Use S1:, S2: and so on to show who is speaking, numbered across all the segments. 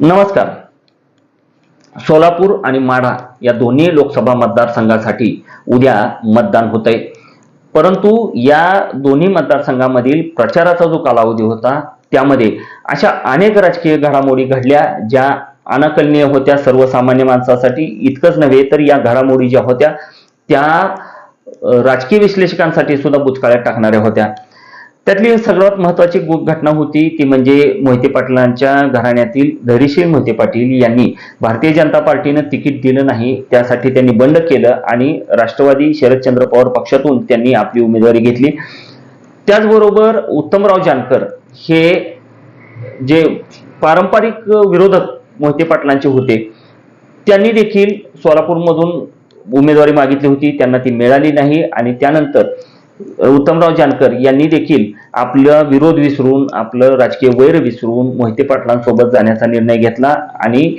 S1: नमस्कार. सोलापूर आणि माढा या दोन्ही लोकसभा मतदारसंघासाठी उद्या मतदान होत आहे परंतु या दोन्ही मतदारसंघामधील प्रचाराचा जो कालावधी होता त्यामध्ये अशा अनेक राजकीय घडामोडी घडल्या ज्या अनाकलनीय होत्या सर्वसामान्य माणसासाठी. इतकंच नव्हे तर या घडामोडी ज्या होत्या त्या राजकीय विश्लेषकांसाठी सुद्धा बुचकाळ्यात टाकणाऱ्या होत्या. त्यातली सर्वात महत्वाची घटना होती ती म्हणजे मोहिते पाटलांच्या घराण्यातील धैर्यशील मोहिते पाटील यांनी भारतीय जनता पार्टीनं तिकीट दिलं नाही त्यासाठी त्यांनी बंड केलं आणि राष्ट्रवादी शरदचंद्र पवार पक्षातून त्यांनी आपली उमेदवारी घेतली. त्याचबरोबर उत्तमराव जानकर हे जे पारंपरिक विरोधक मोहिते पाटलांचे होते त्यांनी देखील सोलापूरमधून उमेदवारी मागितली होती त्यांना ती मिळाली नाही आणि त्यानंतर उत्तमराव जानकर यांनी देखील आपला विरोध विसरून आपलं राजकीय वैर विसरून मोहिते पाटलांसोबत जाण्याचा निर्णय घेतला आणि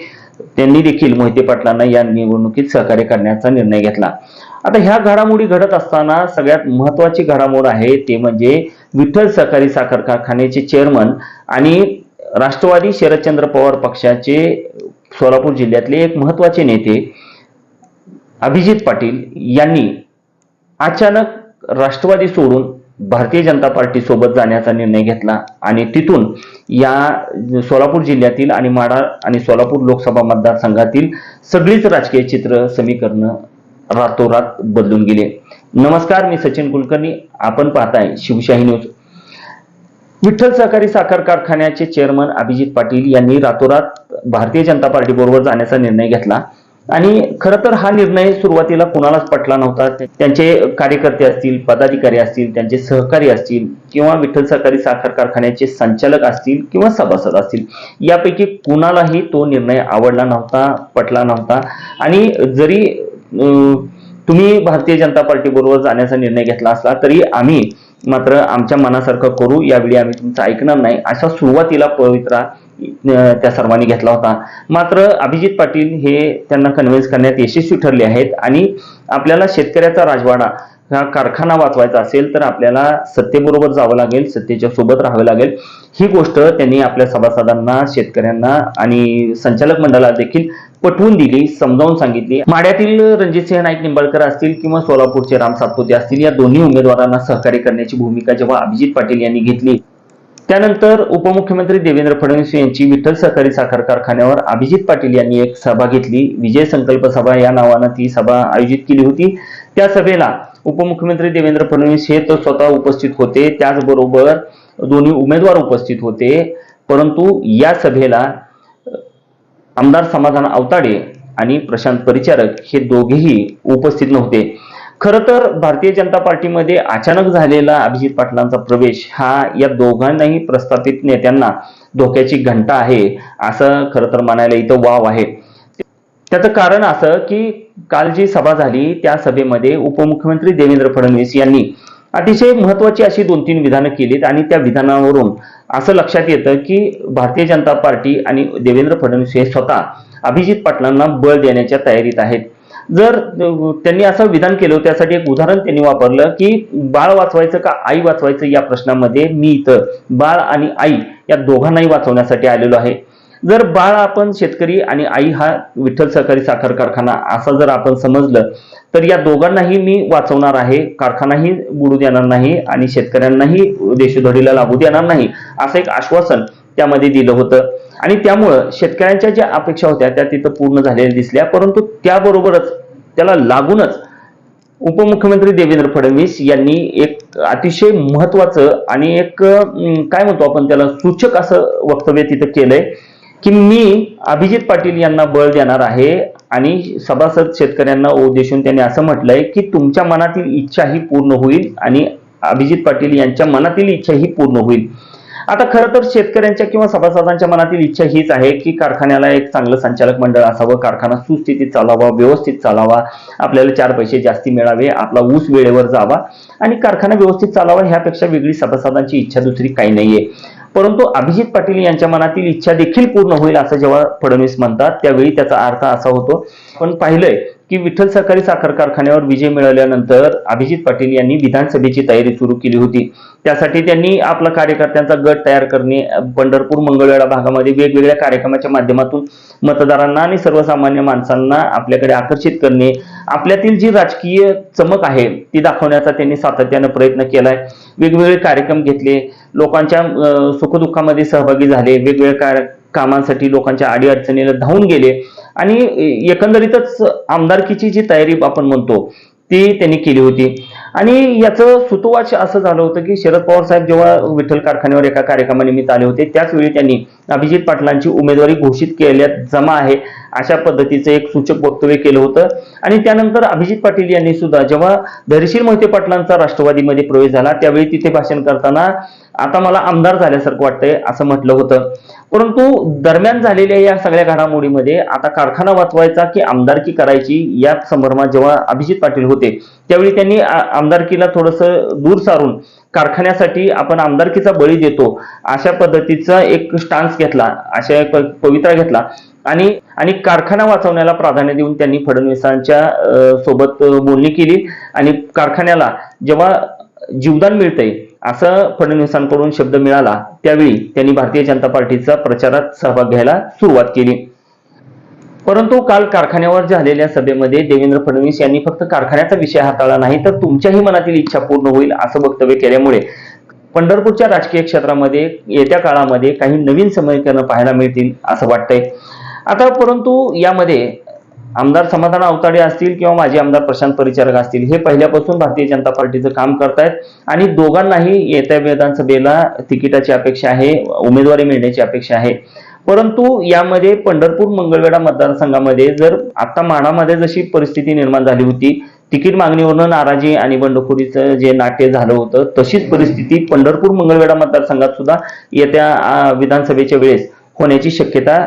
S1: त्यांनी देखील मोहिते पाटलांना या निवडणुकीत सहकार्य करण्याचा निर्णय घेतला. आता ह्या घडामोडी घडत असताना सगळ्यात महत्वाची घडामोड आहे ते म्हणजे विठ्ठल सहकारी साखर कारखान्याचे चेअरमन आणि राष्ट्रवादी शरदचंद्र पवार पक्षाचे सोलापूर जिल्ह्यातले एक महत्त्वाचे नेते अभिजित पाटील यांनी अचानक राष्ट्रवादी सोडून भारतीय जनता पार्टी सोबत जाण्याचा निर्णय घेतला आणि तिथून या सोलापूर जिल्ह्यातील आणि माडा आणि सोलापूर लोकसभा मतदारसंघातील सगळीच राजकीय चित्र समीकरणं रातोरात बदलून गेले. नमस्कार मी सचिन कुलकर्णी. आपण पाहताय शिवशाही न्यूज. विठ्ठल सहकारी साखर कारखान्याचे चेअरमन अभिजित पाटील यांनी रातोरात भारतीय जनता पार्टी बरोबर जाण्याचा निर्णय घेतला. आणि खरं तर हा निर्णय सुरुवातीला कुणालाच पटला नव्हता. त्यांचे कार्यकर्ते असतील पदाधिकारी असतील त्यांचे सहकारी असतील किंवा विठ्ठल सहकारी साखर कारखान्याचे संचालक असतील किंवा सभासद असतील यापैकी कुणालाही तो निर्णय आवडला नव्हता पटला नव्हता. आणि जरी अं, तुम्ही भारतीय जनता पार्टी बरोबर जाण्याचा निर्णय घेतला असला तरी आम्ही मात्र आमच्या मनासारखं करू यावेळी आम्ही तुमचं ऐकणार नाही. अशा सुरुवातीला पवित्रा त्या सर्वांनी घेतला होता. मात्र अभिजित पाटील हे त्यांना कन्व्हिन्स करण्यात यशस्वी ठरले आहेत आणि आपल्याला शेतकऱ्याचा राजवाडा हा कारखाना वाचवायचा असेल तर आपल्याला सत्तेबरोबर जावं लागेल सत्तेच्या सोबत राहावं लागेल. ही गोष्ट त्यांनी आपल्या सभासदांना शेतकऱ्यांना आणि संचालक मंडळाला देखील पटवून दिली समजावून सांगितली. माड्यातील रणजितसिंह नाईक निंबाळकर असतील किंवा सोलापूरचे राम सातपुते असतील या दोन्ही उमेदवारांना सहकार्य करण्याची भूमिका जेव्हा अभिजित पाटील यांनी घेतली त्यानंतर उपमुख्यमंत्री देवेंद्र फडणवीस यांची विठ्ठल सहकारी साखर कारखान्यावर अभिजित पाटील यांनी एक सभा घेतली. विजय संकल्प सभा या नावानं ती सभा आयोजित केली होती. त्या सभेला उपमुख्यमंत्री देवेंद्र फडणवीस हे तर स्वतः उपस्थित होते. त्याचबरोबर दोन्ही उमेदवार उपस्थित होते. परंतु या सभेला आमदार समाधान अवताडे आणि प्रशांत परिचारक हे दोघेही उपस्थित नव्हते. खरं तर भारतीय जनता पार्टीमध्ये अचानक झालेला अभिजित पाटलांचा प्रवेश हा या दोघांनाही प्रस्थापित नेत्यांना धोक्याची घंटा आहे असं खरं तर म्हणायला इथं वाव आहे. त्याचं कारण असं की काल जी सभा झाली त्या सभेमध्ये उपमुख्यमंत्री देवेंद्र फडणवीस यांनी अतिशय महत्वाची अशी दोन तीन विधानं केलीत आणि त्या विधानावरून असं लक्षात येतं की भारतीय जनता पार्टी आणि देवेंद्र फडणवीस हे स्वतः अभिजित पाटलांना बळ देण्याच्या तयारीत आहेत. जर त्यांनी असं विधान केलं त्यासाठी एक उदाहरण त्यांनी वापरलं की बाळ वाचवायचं का आई वाचवायचं या प्रश्नामध्ये मी इथं बाळ आणि आई या दोघांनाही वाचवण्यासाठी आलेलो आहे. जर बाळ आपण शेतकरी आणि आई हा विठ्ठल सहकारी साखर कारखाना असं जर आपण समजलं तर या दोघांनाही मी वाचवणार आहे कारखानाही बुडू देणार नाही आणि शेतकऱ्यांनाही देशोधडीला लागू देणार नाही असं एक आश्वासन त्यामध्ये दिलं होतं. आणि त्यामुळं शेतकऱ्यांच्या ज्या अपेक्षा होत्या त्या तिथं पूर्ण झालेल्या दिसल्या परंतु त्याबरोबरच त्याला लागूनच उपमुख्यमंत्री देवेंद्र फडणवीस यांनी एक अतिशय महत्वाचं आणि एक काय म्हणतो आपण त्याला सूचक असं वक्तव्य तिथं केलंय की मी अभिजित पाटील यांना बळ देणार आहे आणि सभासद शेतकऱ्यांना उद्देशून त्यांनी असं म्हटलंय की तुमच्या मनातील इच्छा ही पूर्ण होईल आणि अभिजित पाटील यांच्या मनातील इच्छा ही पूर्ण होईल. आता खरं तर शेतकऱ्यांच्या किंवा सभासदांच्या मनातील इच्छा हीच आहे की कारखान्याला एक चांगलं संचालक मंडळ असावं कारखाना सुस्थितीत चालावा व्यवस्थित चालावा आपल्याला चार पैसे जास्ती मिळावे आपला ऊस वेळेवर जावा आणि कारखाना व्यवस्थित चालावा ह्यापेक्षा वेगळी सभासदांची इच्छा दुसरी काही नाहीये. परंतु अभिजित पाटील यांच्या मनातील इच्छा देखील पूर्ण होईल असं जेव्हा फडणवीस म्हणतात त्यावेळी त्याचा अर्थ असा होतो. पण पाहिलंय की विठ्ठल सहकारी साखर कारखान्यावर विजय मिळाल्यानंतर अभिजित पाटील यांनी विधानसभेची तयारी सुरू केली होती. त्यासाठी त्यांनी आपला कार्यकर्त्यांचा गट तयार करणे पंढरपूर मंगळवेढा भागामध्ये वेगवेगळ्या कार्यक्रमाच्या माध्यमातून मतदारांना आणि सर्वसामान्य माणसांना आपल्याकडे आकर्षित करणे आपल्यातील जी राजकीय चमक आहे ती दाखवण्याचा त्यांनी सातत्यानं प्रयत्न केलाय. वेगवेगळे कार्यक्रम घेतले लोकांच्या सुखदुःखामध्ये सहभागी झाले वेगवेगळ्या कार्य कामांसाठी लोकांच्या अडीअडचणीला धावून गेले. आणि एकंदरीतच आमदारकीची जी तयारी आपण म्हणतो ती त्यांनी केली होती. आणि याचं सुतोवाच असं झालं होतं की शरद पवार साहेब जेव्हा विठ्ठल कारखान्यावर एका कार्यक्रमानिमित्त आले होते त्याच वेळी त्यांनी अभिजित पाटलांची उमेदवारी घोषित केल्यात जमा आहे अशा पद्धतीचं एक सूचक वक्तव्य केलं होतं. आणि त्यानंतर अभिजित पाटील यांनी सुद्धा जेव्हा धैर्यशील मोहिते पाटलांचा राष्ट्रवादीमध्ये प्रवेश झाला त्यावेळी तिथे भाषण करताना आता मला आमदार झाल्यासारखं वाटतंय असं म्हटलं होतं. परंतु दरम्यान झालेल्या या सगळ्या घडामोडीमध्ये आता कारखाना वाचवायचा की आमदारकी करायची या संभ्रमात जेव्हा अभिजित पाटील होते त्यावेळी त्यांनी आमदारकीला थोडंसं दूर सारून कारखान्यासाठी आपण आमदारकीचा बळी देतो अशा पद्धतीचा एक स्टान्स घेतला अशा एक पवित्रा घेतला. आणि आणि कारखाना वाचवण्याला प्राधान्य देऊन त्यांनी फडणवीसांच्या सोबत बोलणी केली. आणि कारखान्याला जेव्हा जीवदान मिळतंय असं फडणवीसांकडून शब्द मिळाला त्यावेळी त्यांनी भारतीय जनता पार्टीचा प्रचारात सहभाग घ्यायला सुरुवात केली. परंतु काल कारखान्यावर झालेल्या सभेमध्ये देवेंद्र फडणवीस यांनी फक्त कारखान्याचा विषय हाताळला नाही तर तुमच्याही मनातील इच्छा पूर्ण होईल असं वक्तव्य केल्यामुळे पंढरपूरच्या राजकीय क्षेत्रामध्ये येत्या काळामध्ये काही नवीन समीकरणं पाहायला मिळतील असं वाटतंय. आता परंतु यामध्ये आमदार समाधान अवताडे असतील किंवा माजी आमदार प्रशांत परिचारक असतील हे पहिल्यापासून भारतीय जनता पार्टीचं काम करतायत. आणि दोघांनाही येत्या विधानसभेला तिकिटाची अपेक्षा आहे उमेदवारी मिळण्याची अपेक्षा आहे. परंतु यामध्ये पंढरपूर मंगळवेढा मतदारसंघामध्ये जर आता माडामध्ये जशी परिस्थिती निर्माण झाली होती तिकीट मागणीवरून नाराजी आणि बंडखोरीचं जे नाट्य झालं होतं तशीच परिस्थिती पंढरपूर मंगळवेढा मतदारसंघात सुद्धा येत्या विधानसभेच्या वेळेस. होण्याची शक्यता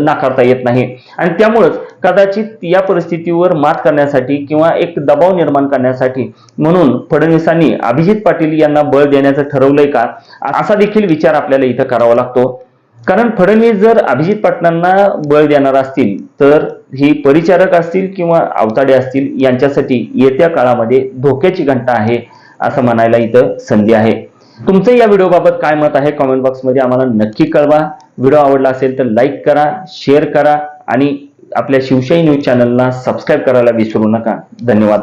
S1: नाकारता येत नाही. आणि त्यामुळंच कदाचित या परिस्थितीवर मात करण्यासाठी किंवा एक दबाव निर्माण करण्यासाठी म्हणून फडणवीसांनी अभिजित पाटील यांना बळ देण्याचं ठरवलंय का? असा देखील विचार आपल्याला इथं करावा लागतो. कारण फडणवीस जर अभिजित पाटलांना बळ देणार असतील तर ही परिचारक असतील किंवा अवताडे असतील यांच्यासाठी येत्या काळामध्ये धोक्याची घंटा आहे असं म्हणायला इथं संधी आहे. तुमचं या व्हिडिओबाबत काय मत आहे? कॉमेंट बॉक्समध्ये आम्हाला नक्की कळवा. व्हिडिओ आवडला असेल तर लाईक करा शेअर करा आणि आपल्या शिवशाही न्यूज चॅनलला सबस्क्राईब करायला विसरू नका. धन्यवाद.